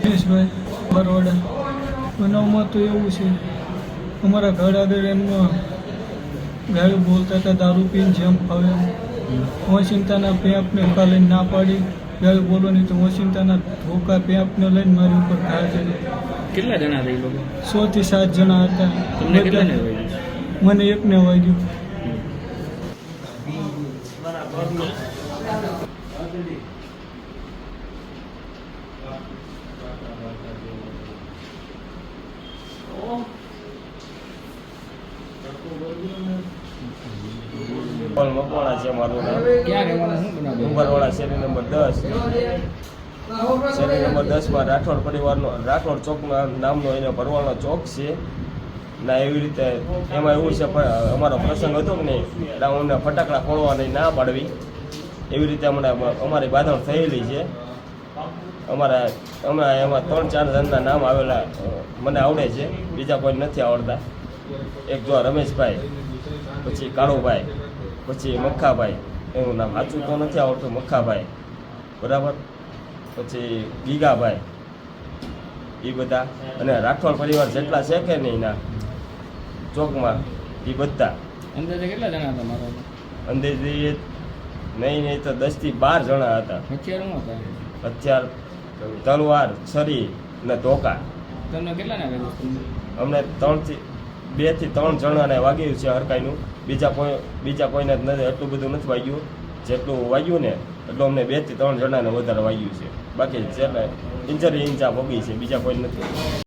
દિનેશભાઈ બરોડા બનાવમાં તો એવું છે અમારા ઘર આગળ એમનો ગાળું બોલતા હતા, દારૂ પીને જેમ ફાવે વોશિંગ્ટનના પેપને લઈને ના પાડી. ત્યારે બોલો નહીં તો ઓશિંતાના ધોકા પેપને લઈને મારી ઉપર ઘા કરી કેટલા જણા હતા એ લોકો? સો થી સાત જણા હતા. તમને કેટલાને વાગ્યું? મને એકને વાગ્યું. પણ મકવાણા છે મારું નામ ડુંગરવાડા શેરી નંબર દસ. શેરી નંબર દસમાં રાઠોડ પરિવારનો, રાઠોડ ચોકના નામનો એનો ભરવાડનો ચોક છે. ના એવી રીતે એમાં એવું છે અમારો પ્રસંગ હતો કે નહીં અમને ફટાકડા ફોડવાની ના પાડવી. એવી રીતે હમણાં અમારી બાંધણ થયેલી છે. અમારા, અમે એમાં ત્રણ ચાર જણના નામ આવેલા મને આવડે છે, બીજા કોઈ નથી આવડતા. એક જો રમેશભાઈ. પછી કાળુભાઈ પછી મખાભાઈ એનું નામ સાચું તો નથી આવડતું મખાભાઈ બરાબર? પછી ગીગાભાઈ. એ બધા. અને રાઠોડ પરિવાર જેટલા છે કે નહીં ના ચોકમાં એ બધા. અંદાજે કેટલા જણા હતા મારા અંદાજે નહીં નહીં તો દસથી બાર જણા હતા. હથિયાર હથિયાર તલવાર છરી ને ધોકા તમને કેટલા ના અમને ત્રણથી બેથી ત્રણ જણાને વાગ્યું છે હરકાઈનું બીજા કોઈ બીજા કોઈને જ નથી, એટલું બધું નથી વાગ્યું. જેટલું વાગ્યું ને એટલું અમને બેથી ત્રણ જણાને વધારે વાગ્યું છે. બાકી જેટલે ઇન્જરી ઇંચા ભોગી છે, બીજા કોઈ નથી.